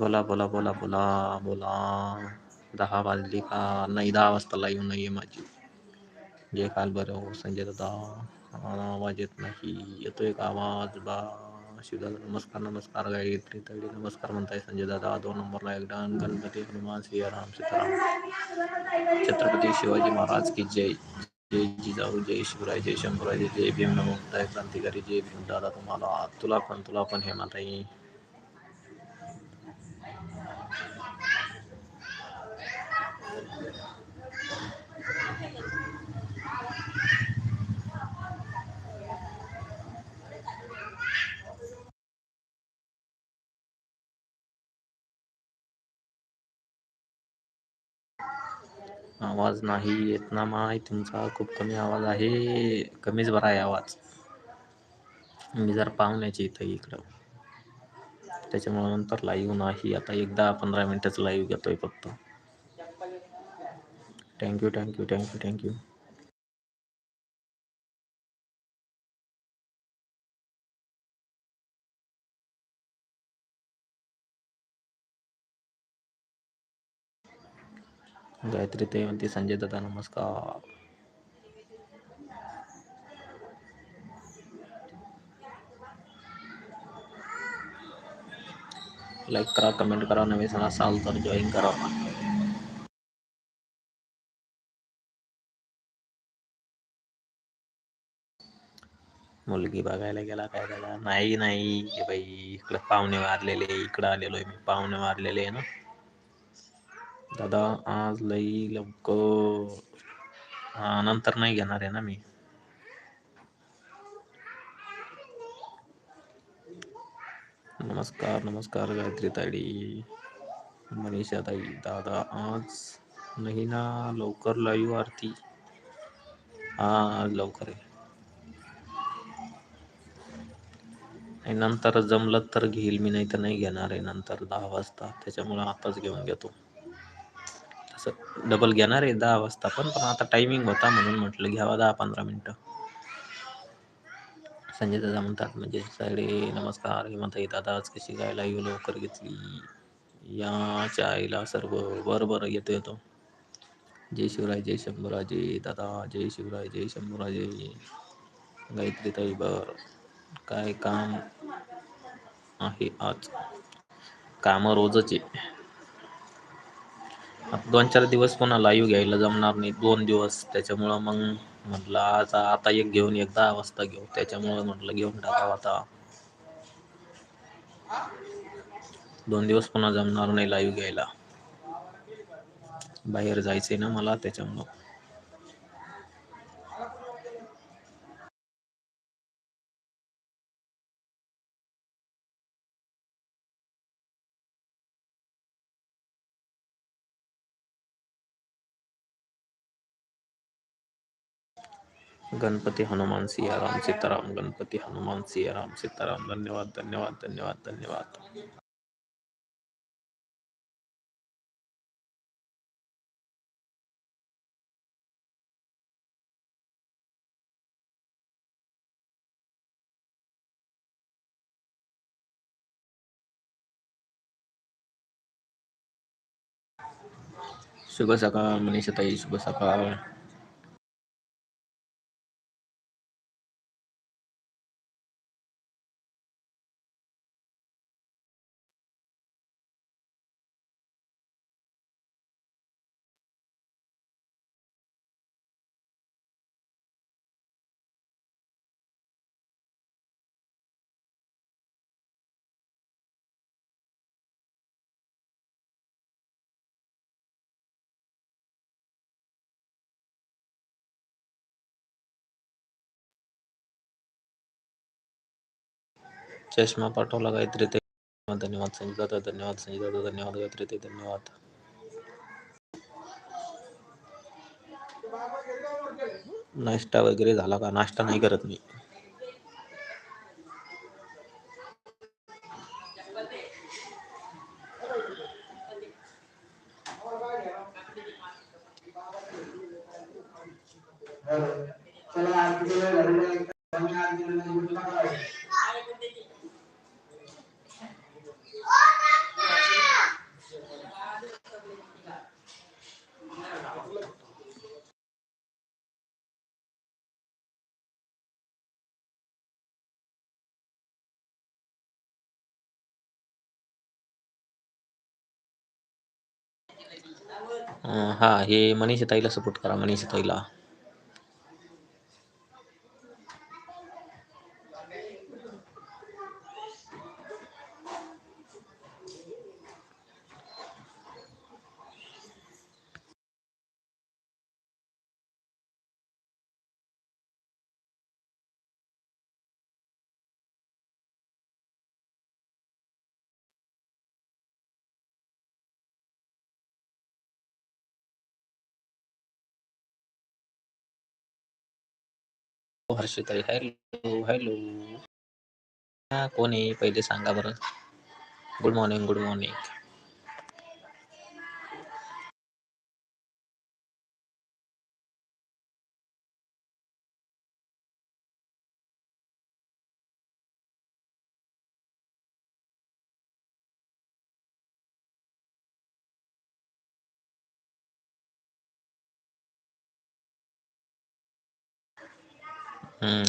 बोला बोला बोला बोला बोला। दहा वाजली का? नाही, दहा वाजता लाईव्ह नाही आहे माझी. जे काल बरं हो, संजय दादा. आवाज़ येत नाही. येतोय का आवाज़? बा शिवदादा, नमस्कार नमस्कार गायत्री तळी नमस्कार म्हणताय संजय दादा. दोन नंबरला एक डान. गणपती, हनुमान श्रीराम सीताराम. छत्रपती शिवाजी महाराज की जय. जय जिजाऊ, जय शिवराय, जय शंभूराय, जय भीम नमो. क्रांतिकारी, जय भीम दादा तुम्हाला. तुला पण तुला पण हे माताई आवाज नाही येत ना माय तुमचा खूप कमी आवाज आहे. कमीच बरा आहे आवाज. मी जर पाहुण्याची इथं इकडं. त्याच्यामुळे नंतर लाईव्ह नाही. आता एकदा पंधरा मिनिटच लाईव्ह घेतोय फक्त. Thank you thank you thank you thank you Gayatri ते म्हणते संजय दादा नमस्कार लाईक करा कमेंट करा नवीन असाल तर जॉईन करा मुलगी बघायला गेला काय झाला नाही नाही हे बाई इकडे पाहुणे वारलेले इकडं आलेलो आहे मी पाहुणे वारलेले आहे ना दादा आज लई लवकर हा नंतर नाही घेणार आहे ना मी. नमस्कार नमस्कार गायत्री ताडी मनीषा ताई दादा आज नाही ना लवकर लाईव्ह आरती. हा आज लवकर आहे. नंतर जमलं तर घेईल मी नाही तर नाही घेणार आहे. नंतर दहा वाजता त्याच्यामुळं आताच घेऊन घेतो. डबल घेणार आहे दहा वाजता पण पण आता टायमिंग होता म्हणून म्हटलं घ्यावा दहा पंधरा मिनटं. संजय दादा म्हणतात म्हणजे साडे नमस्कार हेमंताई दादा आज कशी गायला येऊ लवकर घेतली? याच्या आईला सर्व बरं बरं येतो येतो. जय शिवराय जय शंभूराजे दादा जय शिवराय जय शंभूराजे. गायत्री ताई बर. काय काम आहे आज? कामं रोजच आहे. आता दोन चार दिवस पुन्हा लाईव्ह घ्यायला जमणार नाही दोन दिवस. त्याच्यामुळं मग म्हटलं आज आता एक घेऊन एक दहा वाजता घेऊ. त्याच्यामुळं म्हटलं घेऊन टाकावं आता. दोन दिवस पुन्हा जमणार नाही लाईव्ह घ्यायला. बाहेर जायचंय ना मला त्याच्यामुळं. गणपती हनुमान सियाराम सीताराम गणपती हनुमान सियाराम सीताराम धन्यवाद धन्यवाद धन्यवाद धन्यवाद शुभ सकाळ मनीषाताई शुभ सकाळ चष्मा पाठवला गायत्री ते धन्यवाद दादा धन्यवाद संजय दादा धन्यवाद गायत्री ते धन्यवाद। नाश्ता वगैरे झाला का? नाश्ता नाही करत मी. चला हां हे मनीषा ताईला सपोर्ट करा मनीषा ताईला हर्षताई हॅलो हॅलो. कोण आहे? पहिले सांगा बरं. Good morning good morning.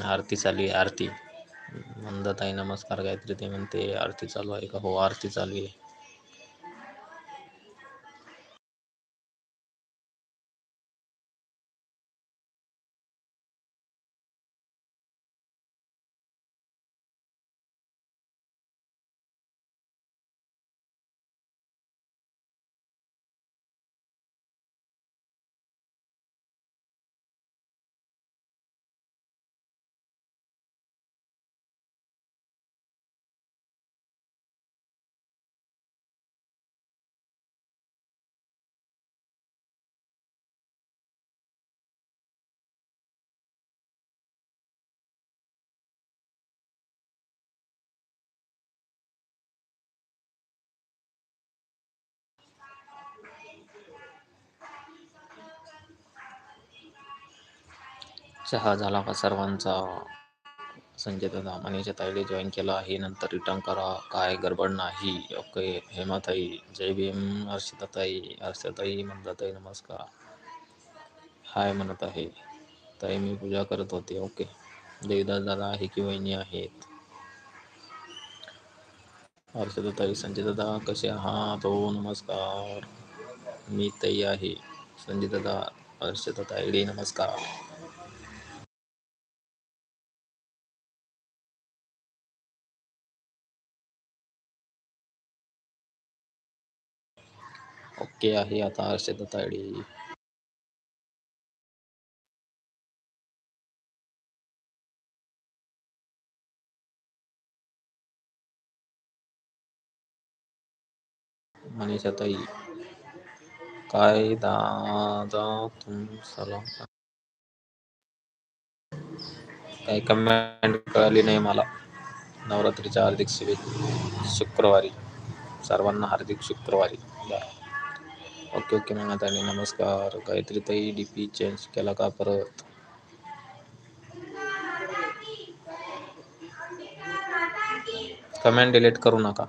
Aarti चालू आहे आरती. मंदाताई नमस्कार गायत्री ते म्हणते आरती चालू आहे का? हो आरती चालू आहे. चहा झाला का सर्वांचा संजय दादा मनीषा ताईडे जॉईन केला आहे नंतर रिटर्न करा. काय गडबड नाही. ओके हेमाताई. जय भीम. हर्षिताताई. हर्षताई मंदाताई नमस्कार. हाय म्हणत आहे. ताई मी पूजा करत होते. ओके. देवदास दादा आहे की वहिनी आहेत? हर्षदाताई संजय दादा कसे आहात? हो नमस्कार. मी ताई आहे. संजय दादा हर्षदा ताईडे नमस्कार. ओके आहे आता हर्षदा ताईडे मनीषा ताई काय दादा तुम सलाम काही कमेंट कळाली नाही मला नवरात्रीच्या हार्दिक शुभेच्छा शुक्रवारी सर्वांना हार्दिक शुक्रवारी बरं. Okay okay. मग आता नमस्कार. गायत्री ताई डी पी चेंज केला का परत? कमेंट डिलीट करू नका.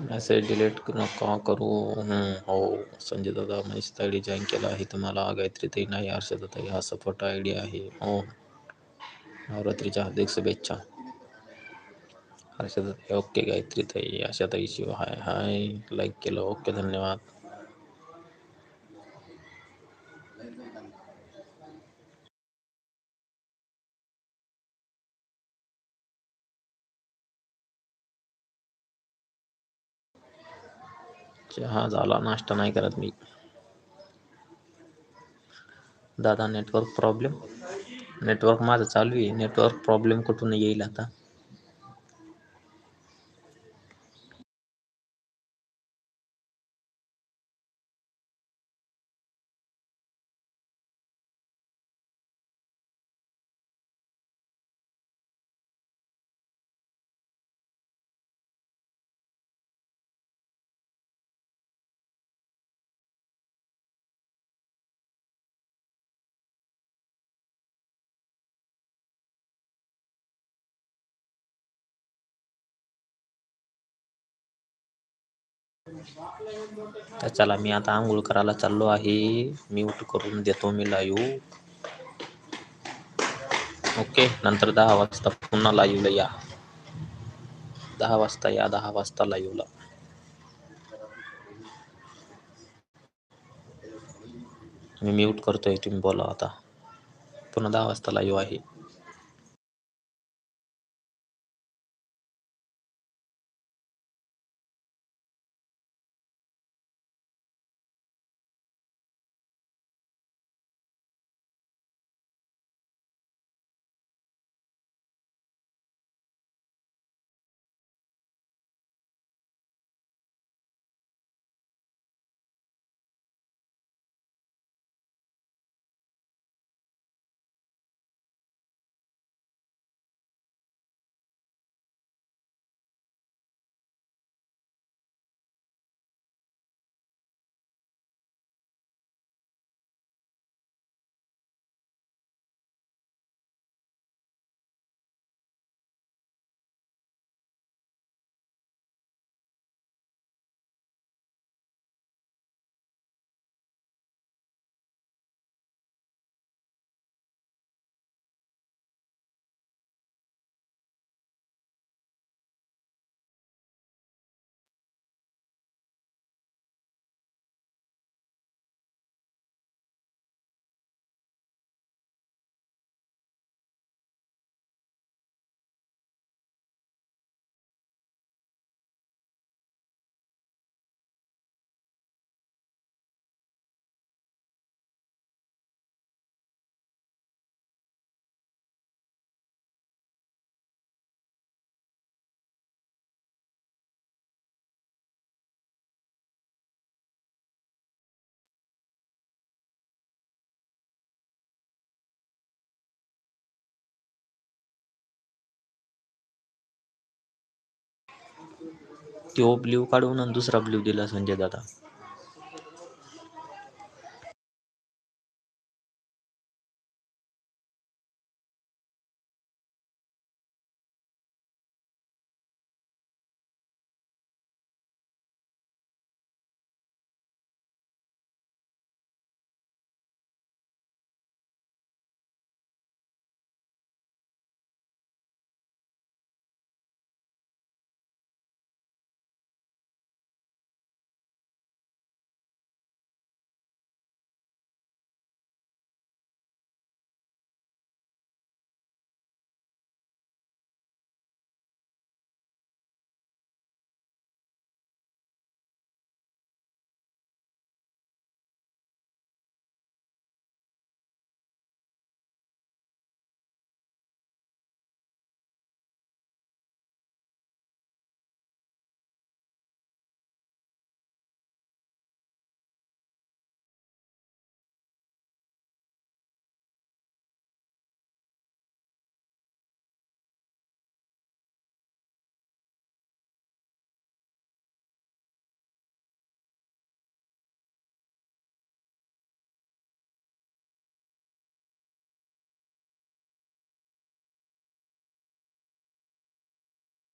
मेसेज डिलीट कर करू? करूँ हो, संजय दादा मनीष ताईडी जॉईन केला आहे तुम्हाला? गायत्री ताई नाही हर्षदा दादा हा सपोर्ट आई डी आहे. हो. नवरात्रीच्या हार्दिक शुभेच्छा. हर्षदा ओके गायत्री ताई आशाताई शिव हाय हाय. लाईक केलं, ओके, धन्यवाद. चहा झाला. नाश्ता नाही करत मी. दादा नेटवर्क प्रॉब्लेम नेटवर्क माझं चालू आहे. नेटवर्क प्रॉब्लेम कुठून येईल आता? तर चला मी आता आंघोळ करायला चाललो आहे. म्यूट करून देतो मी लाईव्ह ओके नंतर दहा वाजता पुन्हा लाईव्हला या. दहा वाजता या दहा वाजता लाईव्हला मी म्यूट करतोय तुम्ही बोला आता. पुन्हा दहा वाजता लाईव्ह आहे. तो ब्ल्यू काढून आणि दुसरा ब्ल्यू दिला संजय दादा.